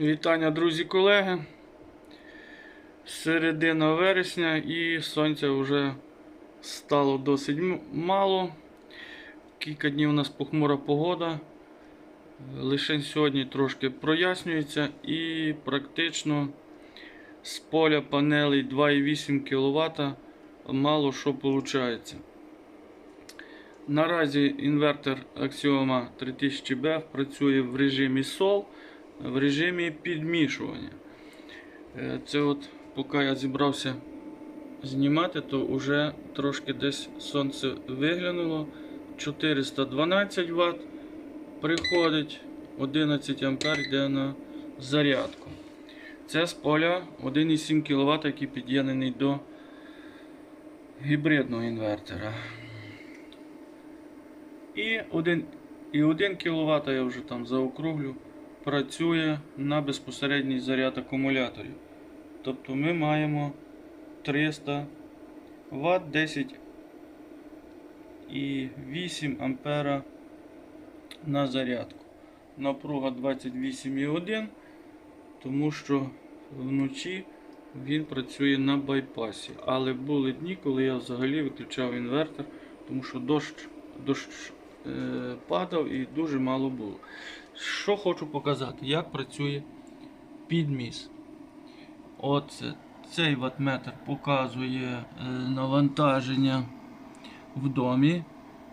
Вітання, друзі, колеги. Середина вересня і сонця вже стало досить мало. Кілька днів у нас похмура погода. Лише сьогодні трошки прояснюється і практично з поля панелей 2,8 кВт мало що виходить. Наразі інвертор Axioma 3000B працює в режимі SOL, в режимі підмішування. Е, Це от поки я зібрався знімати, то вже трошки десь сонце виглянуло. 412 Вт приходить, 11 А йде на зарядку. Це з поля 1,7 кВт, який під'єднаний до гібридного інвертора. І 1, і 1 кВт я вже там заокруглю, працює на безпосередній заряд акумуляторів. Тобто ми маємо 300 Вт 10 і 8 ампера на зарядку. Напруга 28,1, тому що вночі він працює на байпасі. Але були дні, коли я взагалі виключав інвертор, тому що дощ, дощ е, падав і дуже мало було. Що хочу показати, як працює підміс. Оце, цей ватметр показує е, навантаження в домі.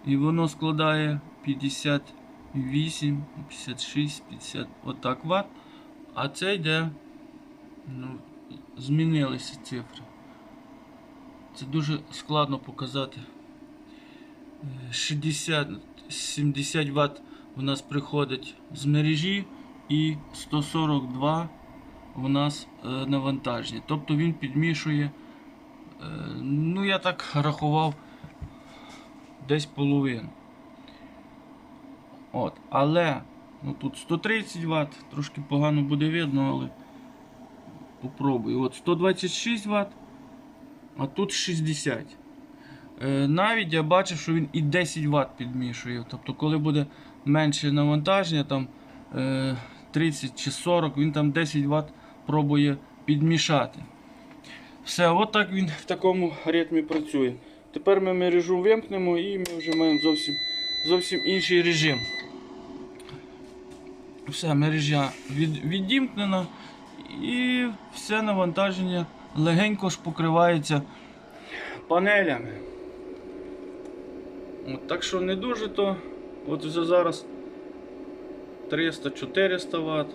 І воно складає 58, 56, 50 отак ватт. А це йде, ну, змінилися цифри. Це дуже складно показати. Е, 60, 70 Вт у нас приходить з мережі і 142 у нас е, навантаження. Тобто він підмішує, е, ну я так рахував, десь половину. От, але ну, тут 130 Вт, трошки погано буде видно, але попробую. От 126 Вт, а тут 60. Е, навіть я бачив, що він і 10 Вт підмішує. Тобто, коли буде менше навантаження, там е, 30 чи 40, він там 10 Вт пробує підмішати. Все, от так він в такому ритмі працює. Тепер ми мережу вимкнемо і ми вже маємо зовсім, зовсім інший режим. Все, мережа від, відімкнена і все навантаження легенько ж покривається панелями. От, так що не дуже то. От вже зараз 300-400 Вт.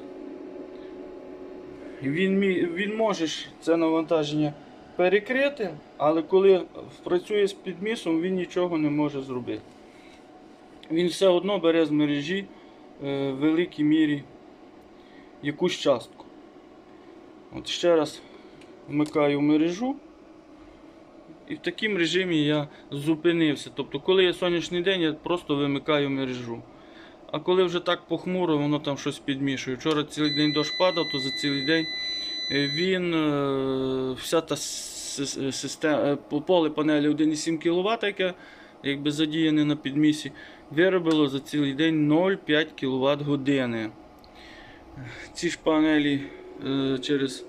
Він, він може це навантаження перекрити, але коли працює з підмісом, він нічого не може зробити. Він все одно бере з мережі е, в великій мірі якусь частку. От ще раз вмикаю мережу. І в такому режимі я зупинився. Тобто, коли є сонячний день, я просто вимикаю мережу. А коли вже так похмуро, воно там щось підмішує. Вчора цілий день дощ падав, то за цілий день е, він е, вся та система поле панелі 1,7 кВт, яке якби задіяне на підмісі, виробило за цілий день 0,5 кВт години. Ці ж панелі е, через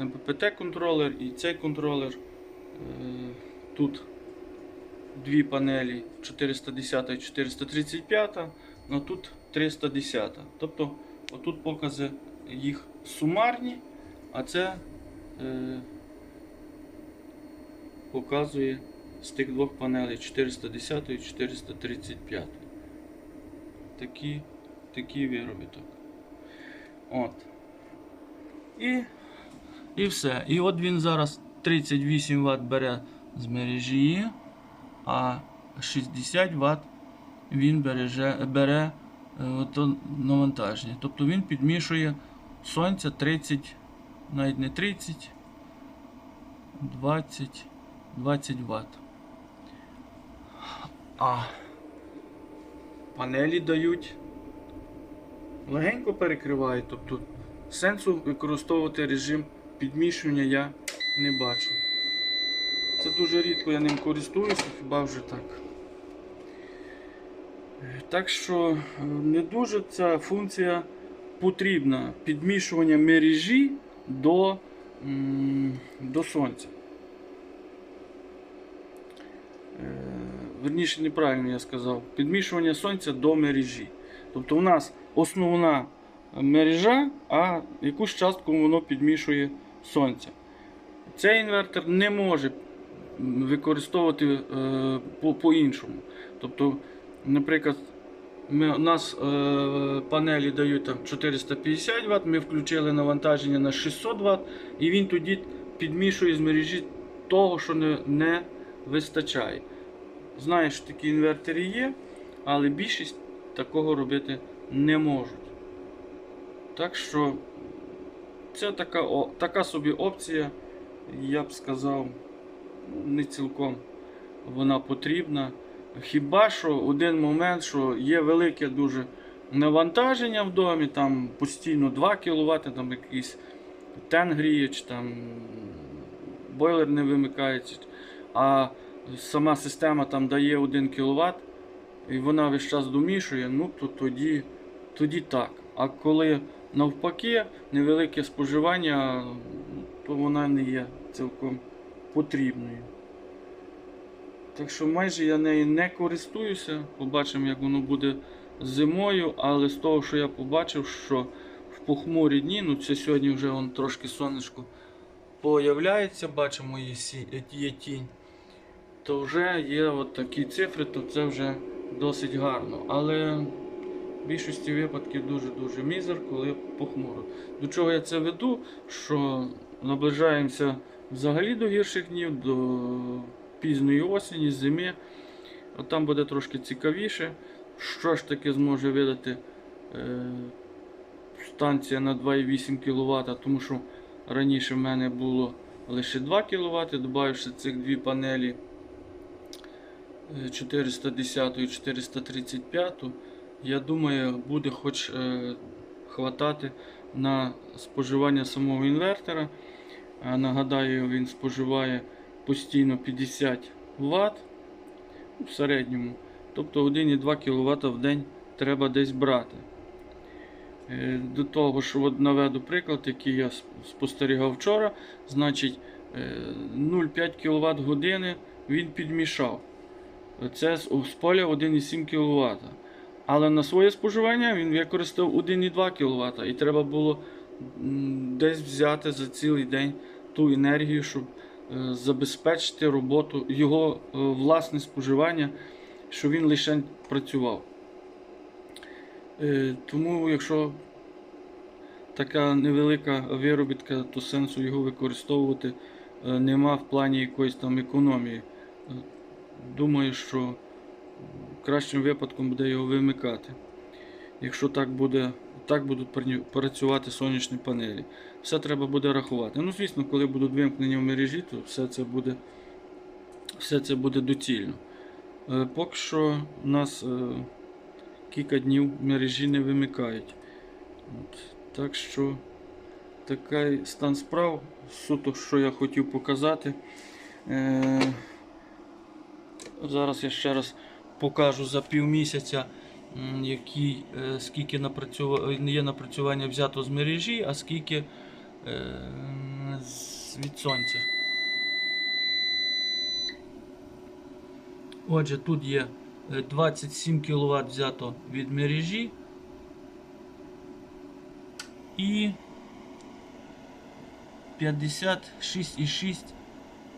МППТ контролер і цей контролер. Е, Тут дві панелі 410 і 435, а тут 310. Тобто отут покази їх сумарні, а це е, показує з тих двох панелей 410 і 435. Такі, такі виробіток. От. І і все. І от він зараз 38 Вт бере з мережі, а 60 Вт він береже, бере е, навантаження. Тобто він підмішує сонця 30, навіть не 30, 20, 20 Вт. А панелі дають легенько перекривають, тобто сенсу використовувати режим підмішування я не бачу. Це дуже рідко я ним користуюся, хіба вже так. Так що е, не дуже ця функція потрібна підмішування мережі до, до сонця. Е, Верніше, неправильно я сказав. Підмішування сонця до мережі. Тобто у нас основна мережа, а якусь частку воно підмішує сонця. Цей інвертор не може використовувати е, по- по-іншому. тобто, наприклад, ми, у нас е, панелі дають там 450 Вт, ми включили навантаження на 600 Вт, і він тоді підмішує з мережі того, що не, не вистачає. Знаєш, такі інвертори є, але більшість такого робити не можуть. Так що це така, о- така собі опція, я б сказав, не цілком вона потрібна. Хіба що один момент, що є велике дуже навантаження в домі, там постійно 2 кВт, там якийсь тен гріє, там бойлер не вимикається, а сама система там дає 1 кВт, і вона весь час домішує, ну то тоді, тоді так. А коли навпаки невелике споживання, то вона не є цілком потрібною. Так що майже я нею не користуюся. Побачимо, як воно буде зимою, але з того, що я побачив, що в похмурі дні, ну це сьогодні вже вон трошки сонечко появляється, бачимо є, тінь, то вже є от такі цифри, то це вже досить гарно. Але в більшості випадків дуже-дуже мізер, коли похмуро. До чого я це веду? Що наближаємося взагалі до гірших днів, до пізної осені, зими. От там буде трошки цікавіше. Що ж таки зможе видати е, станція на 2,8 кВт, тому що раніше в мене було лише 2 кВт, додавши цих дві панелі е, 410 і 435. Я думаю, буде хоч е, хватати на споживання самого інвертора. А Нагадаю, він споживає постійно 50 Вт в середньому. Тобто 1,2 кВт в день треба десь брати. Е, До того, що от наведу приклад, який я спостерігав вчора, значить е, 0,5 кВт години він підмішав. Це з поля 1,7 кВт. Але на своє споживання він використав 1,2 кВт. І треба було десь взяти за цілий день ту енергію, щоб е, забезпечити роботу, його е, власне споживання, що він лише працював. Е, Тому, якщо така невелика виробітка, то сенсу його використовувати нема в плані якоїсь там економії. Думаю, що кращим випадком буде його вимикати. Якщо так буде, так будуть працювати сонячні панелі. Все треба буде рахувати. Ну, звісно, коли будуть вимкнення в мережі, то все це буде, все це буде доцільно. Е, Поки що у нас е, кілька днів мережі не вимикають. От. Так що такий стан справ, суто, що я хотів показати. Е, Зараз я ще раз покажу за півмісяця, який, е, скільки напрацюва... є напрацювання взято з мережі, а скільки е, від сонця. Отже, тут є е, 27 кВт взято від мережі і 56,6,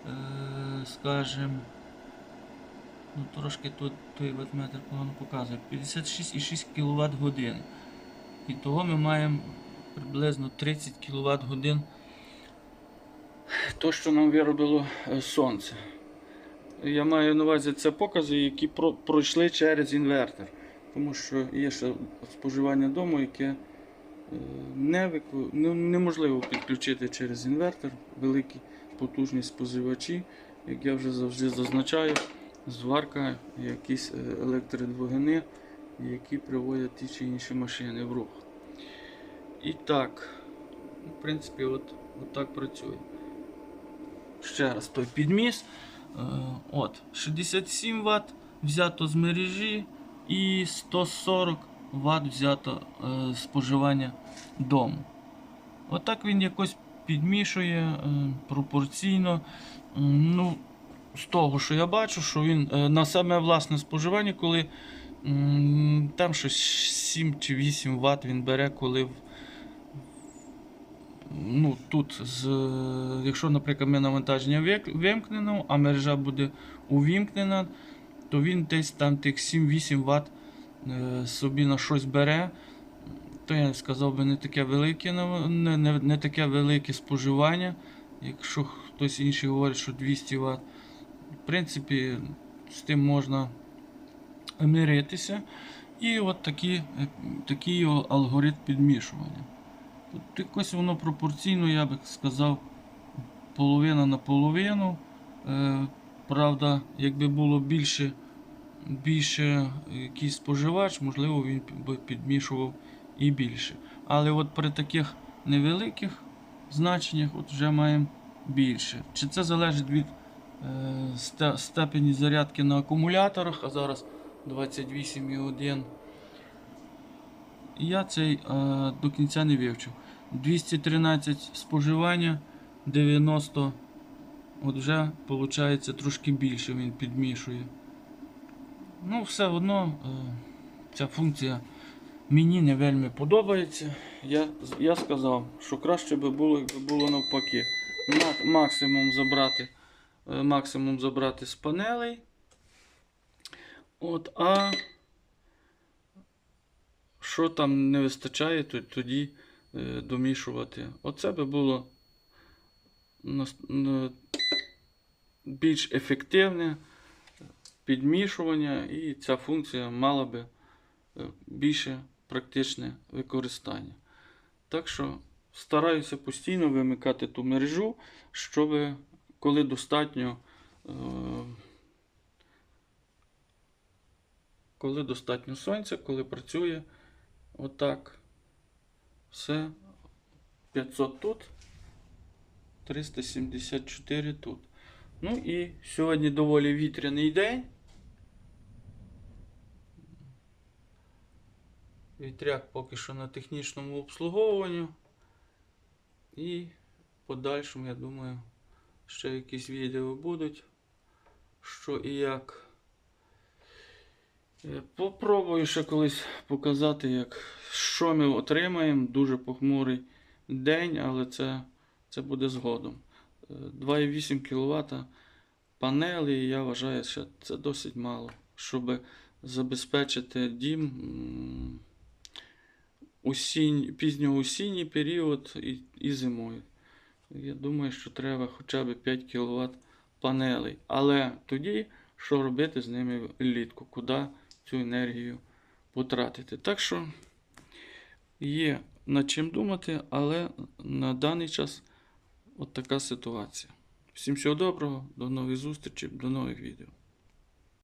е, скажімо, ну трошки тут той ватметр погано показує, 56,6 кВт годин. І того ми маємо приблизно 30 кВт годин то, що нам виробило е, сонце. Я маю на увазі це покази, які про- пройшли через інвертор. Тому що є ще споживання дому, яке е, не вику... ну, неможливо підключити через інвертор, великі потужні споживачі, як я вже завжди зазначаю, зварка, якісь е, електродвигуни, які приводять ті чи інші машини в рух. І так, в принципі, от, от так працює. Ще раз той підміс. Е, От, 67 Вт взято з мережі і 140 Вт взято е, споживання дому. Отак він якось підмішує пропорційно. Ну, з того, що я бачу, що він е, на саме власне споживання, коли там щось 7 чи 8 Вт він бере, коли ну, тут, з, якщо, наприклад, ми навантаження вимкнено, а мережа буде увімкнена, то він десь там тих 7-8 Вт е, собі на щось бере. То я сказав би не таке велике, не, не, не таке велике споживання. Якщо хтось інший говорить, що 200 Вт. В принципі, з тим можна миритися. І от такі, такий алгоритм підмішування. Тут якось воно пропорційно, я би сказав, половина на половину. Е, правда, якби було більше, більше якийсь споживач, можливо, він би підмішував і більше. Але от при таких невеликих значеннях от вже маємо більше. Чи це залежить від степені зарядки на акумуляторах, а зараз 28,1. Я цей е, до кінця не вивчив. 213 споживання, 90. От вже виходить трошки більше він підмішує. Ну, все одно е, ця функція мені не вельми подобається. Я, я сказав, що краще би було, якби було навпаки. Максимум забрати, е, максимум забрати з панелей. От, а що там не вистачає, то тоді е, домішувати. Оце би було на- більш ефективне підмішування, і ця функція мала би е, більше практичне використання. Так що стараюся постійно вимикати ту мережу, щоб коли достатньо. е, Коли достатньо сонця, коли працює отак, все 500 тут, 374 тут. Ну і сьогодні доволі вітряний день. Вітряк поки що на технічному обслуговуванні. І подальшому, я думаю, ще якісь відео будуть, що і як. Е, Попробую ще колись показати, як, що ми отримаємо. Дуже похмурий день, але це, це буде згодом. Е, 2,8 кВт панелі, я вважаю, що це досить мало, щоб забезпечити дім м, осінь, пізньоосінній період і, і зимою. Я думаю, що треба хоча б 5 кВт панелей. Але тоді, що робити з ними влітку, куди цю енергію потратити. Так що є над чим думати, але на даний час от така ситуація. Всім всього доброго, до нових зустрічей, до нових відео.